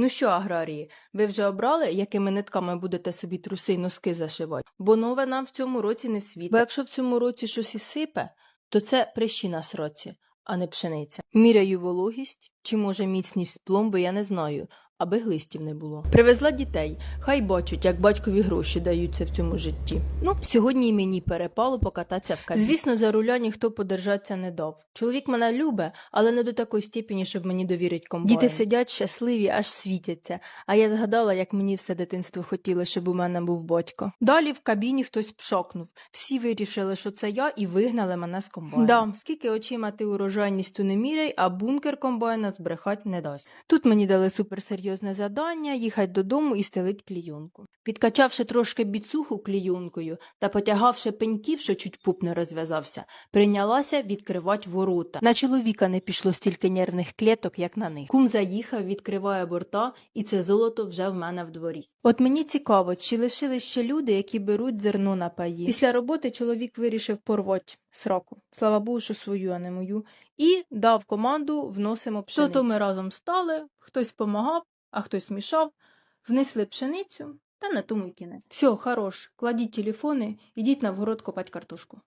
Ну що, аграрії, ви вже обрали, якими нитками будете собі труси й носки зашивати? Бо нове нам в цьому році не світ. Бо якщо в цьому році щось і сипе, то це прищі на сроці, а не пшениця. Міряю вологість, чи може міцність пломби, я не знаю, аби глистів не було. Привезла дітей, хай бачать, як батькові гроші даються в цьому житті. Ну, сьогодні і мені перепало покататися в кабі. Звісно, за руля ніхто подержатися не дав. Чоловік мене любе, але не до такої степені, щоб мені довірить комбайн. Діти сидять щасливі, аж світяться. А я згадала, як мені все дитинство хотіло, щоб у мене був батько. Далі в кабіні хтось пшокнув. Всі вирішили, що це я, і вигнали мене з комбайна. Да, скільки очима ти урожайністю не міряй, а бункер комбайна збрехать не дасть. Тут мені дали суперсерйозне завдання їхати додому і стелить клійонку. Підкачавши трошки біцуху клійонкою та потягавши пеньків, що чуть пуп не розв'язався, прийнялася відкривати ворота. На чоловіка не пішло стільки нервних клеток, як на них. Кум заїхав, відкриває борта, і це золото вже в мене в дворі. От мені цікаво, чи лишились ще люди, які беруть зерно на паї. Після роботи чоловік вирішив порвати сроку. Слава Богу, що свою, а не мою. І дав команду вносимо пшеницю. То ми разом стали, хтось помагав, а хтось мішав, внесли пшеницю, та на тому й кінець. Все, хорош, кладіть телефони, ідіть на вгород копати картошку.